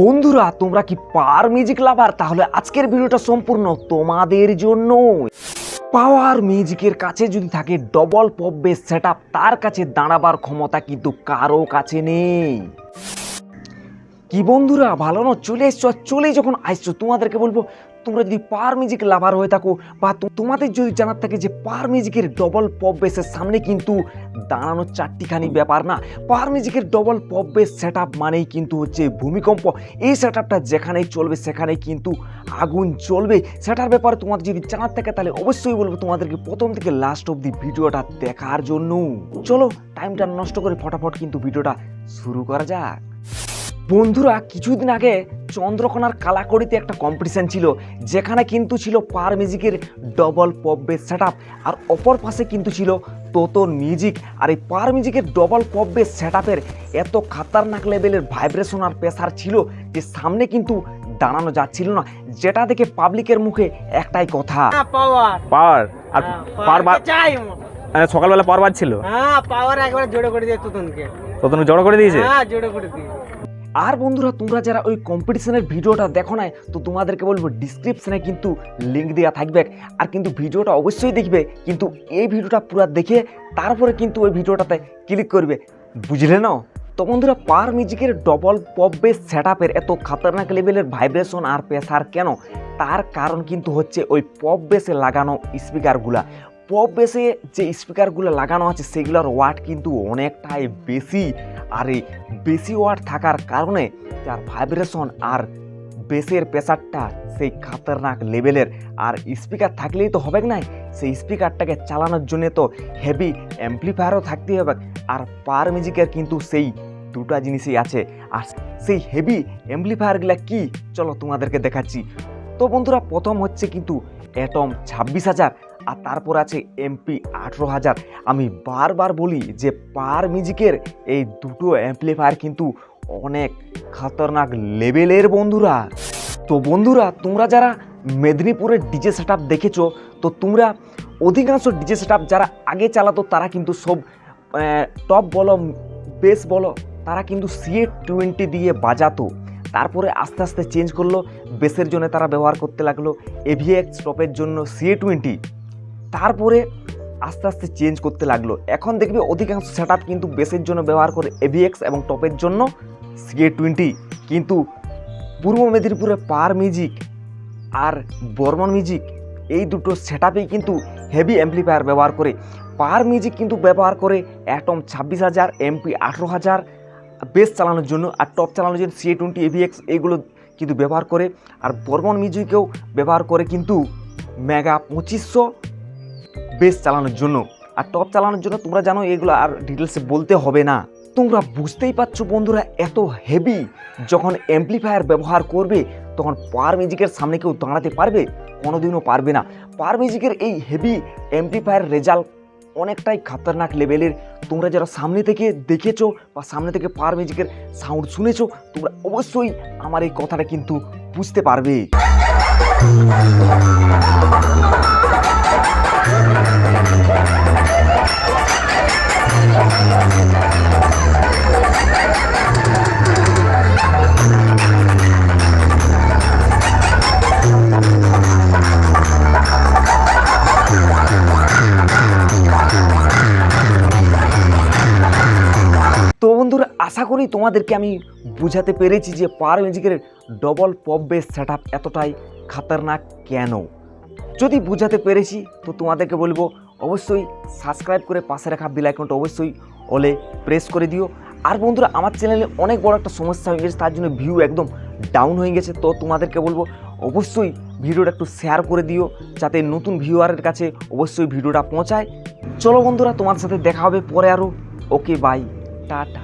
বন্ধুরা, তোমরা কি পার মিউজিক লাভার তাহলে আজকের ভিডিওটা সম্পূর্ণ তোমাদের জন্য পাওয়ার মিউজিকের কাছে যদি থাকে ডবল পপ বেস সেট তার কাছে দাঁড়াবার ক্ষমতা কিন্তু কারও কাছে নেই। কি বন্ধুরা, ভালো না? চলে এসছো আর চলেই যখন আসছো, তোমাদেরকে বলব তোমরা যদি পার মিউজিক লাভার হয়ে থাকো বা তোমাদের যদি জানার থাকে যে পার মিউজিকের ডবল পপ বেসের সামনে কিন্তু দাঁড়ানো চারটিখানি ব্যাপার না। পার মিউজিকের ডবল পপ বেস সেট মানেই কিন্তু হচ্ছে ভূমিকম্প। এই সেট যেখানেই চলবে, সেখানেই কিন্তু আগুন জ্বলবে। সেটার ব্যাপারে তোমাদের যদি জানার থাকে, তাহলে অবশ্যই বলব তোমাদেরকে প্রথম থেকে লাস্ট অবধি ভিডিওটা দেখার জন্য। চলো টাইমটা নষ্ট করে ফটাফট কিন্তু ভিডিওটা শুরু করা যাক। বন্ধুরা কিছুদিন আগে চন্দ্রকোনার কালাকড়িতে একটা কম্পিটিশান ছিল যেখানে কিন্তু ছিল পার মিউজিকের ডবল পপ বেস সেট আর অপর পাশে কিন্তু ছিল তোতন মিউজিক আর এই পার মিউজিকের ডবল পপ বেস সেট এত খাতারনাক লেভেলের ভাইব্রেশন আর প্রেসার ছিল যে সামনে কিন্তু দাঁড়ানো যাচ্ছিল না যেটা দেখে পাবলিকের মুখে একটাই কথা। হ্যাঁ পাওয়ার পাওয়ার আর পাওয়ার মানে সকালবেলা পাওয়ার বাজছিল হ্যাঁ পাওয়ার একবার জোরে করে দিয়ে তুতনকে জড়ো করে দিয়েছে? হ্যাঁ জোরে করে দিয়ে। আর বন্ধুরা, তোমরা যারা ওই কম্পিটিশনের ভিডিওটা দেখো না তো তোমাদেরকে বলব ডিসক্রিপশনে কিন্তু লিঙ্ক দেওয়া থাকবে। আর কিন্তু ভিডিওটা অবশ্যই দেখবে, কিন্তু এই ভিডিওটা পুরো দেখে তারপরে কিন্তু ওই ভিডিওটাতে ক্লিক করবে। বুঝলে না? তো বন্ধুরা পার মিউজিকের ডবল পপ বেস সেট আপের এত খাতারনাক লেভেলের ভাইব্রেশন আর প্রেসার কেন? তার কারণ কিন্তু হচ্ছে ওই পপ বেসে লাগানো স্পিকারগুলা পপ বেসে যে স্পিকারগুলো লাগানো আছে, সেগুলোর ওয়াট কিন্তু অনেকটাই বেশি। আর এই বেশি ওয়াট থাকার কারণে তার ভাইব্রেশন আর বেসের প্রেসারটা সেই খাতারনাক লেভেলের আর স্পিকার থাকলেই তো হবে না সেই স্পিকারটাকে চালানোর জন্য তো হেভি অ্যাম্পলিফায়ারও থাকতে হবে। আর পার মিউজিকের কিন্তু সেই দুটা জিনিসই আছে। আর সেই হেভি অ্যাম্পলিফায়ারগুলো কি? চলো তোমাদেরকে দেখাচ্ছি। তো বন্ধুরা, প্রথম হচ্ছে কিন্তু অ্যাটম ছাব্বিশ হাজার। আর তারপর আছে এমপি আঠেরো হাজার। আমি বারবার বলি যে পার মিউজিকের এই দুটো অ্যাম্পলিফায়ার কিন্তু অনেক খতরনাক লেভেলের বন্ধুরা। তো বন্ধুরা, তোমরা যারা মেদিনীপুরের ডিজে সেট দেখেছ, তো তোমরা অধিকাংশ ডিজে সেট যারা আগে চালাতো, তারা কিন্তু সব টপ বলো বেস বলো, তারা কিন্তু সিএ টোয়েন্টি দিয়ে বাজাতো। তারপরে আস্তে আস্তে চেঞ্জ করল বেসের জন্য তারা ব্যবহার করতে লাগল এভিএক্স টপের জন্য সিএ টোয়েন্টি তারপরে আস্তে আস্তে চেঞ্জ করতে লাগল। এখন দেখবে অধিকাংশ সেট কিন্তু বেসের জন্য ব্যবহার করে এভিএক্স এবং টপের জন্য সিএ টোয়েন্টি কিন্তু পূর্ব মেদিনীপুরে পার মিউজিক আর বর্মন মিউজিক এই দুটো সেট কিন্তু হেভি অ্যাম্পলিফায়ার ব্যবহার করে। পার মিউজিক কিন্তু ব্যবহার করে অ্যাটম ছাব্বিশ হাজার এমপি আঠেরো হাজার বেস চালানোর জন্য আর টপ চালানোর জন্য সিএ টোয়েন্টি এভিএক্স এইগুলো কিন্তু ব্যবহার করে। আর বর্মন মিউজিকেও ব্যবহার করে কিন্তু মেগা পঁচিশশো বেস চালানোর জন্য। আর টপ চালানোর জন্য তোমরা জানো এগুলো আর ডিটেলসে বলতে হবে না। তোমরা বুঝতেই পারছ বন্ধুরা, এত হেভি যখন অ্যাম্পলিফায়ার ব্যবহার করবে, তখন পার মিউজিকের সামনে কেউ দাঁড়াতে পারবে? কোনোদিনও পারবে না। পার মিউজিকের এই হেভি অ্যাম্পলিফায়ার রেজাল্ট অনেকটাই খাতারনাক লেভেলের তোমরা যারা সামনে থেকে দেখেছ বা সামনে থেকে পার মিউজিকের সাউন্ড শুনেছো, তোমরা অবশ্যই আমার এই কথাটা কিন্তু বুঝতে পারবে। তো বন্ধুরা, আশা করি তোমাদেরকে আমি বুঝাতে পেরেছি যে পার মিউজিকের ডবল পপ বেস সেট এতটাই খাতারনাক কেন? যদি বুঝাতে পেরেছি, তো তোমাদেরকে বলব অবশ্যই সাবস্ক্রাইব করে পাশে রাখা বেল আইকনটা অবশ্যই ওলে প্রেস করে দিও। আর বন্ধুরা, আমার চ্যানেলে অনেক বড় একটা সমস্যা হয়ে গেছে, তার জন্য ভিউ একদম ডাউন হয়ে গেছে। তো তোমাদেরকে বলব অবশ্যই ভিডিওটা একটু শেয়ার করে দিও, যাতে নতুন ভিউয়ারের কাছে অবশ্যই ভিডিওটা পৌঁছায়। চলো বন্ধুরা তোমার সাথে দেখা হবে পরে আরও ওকে বাই টাটা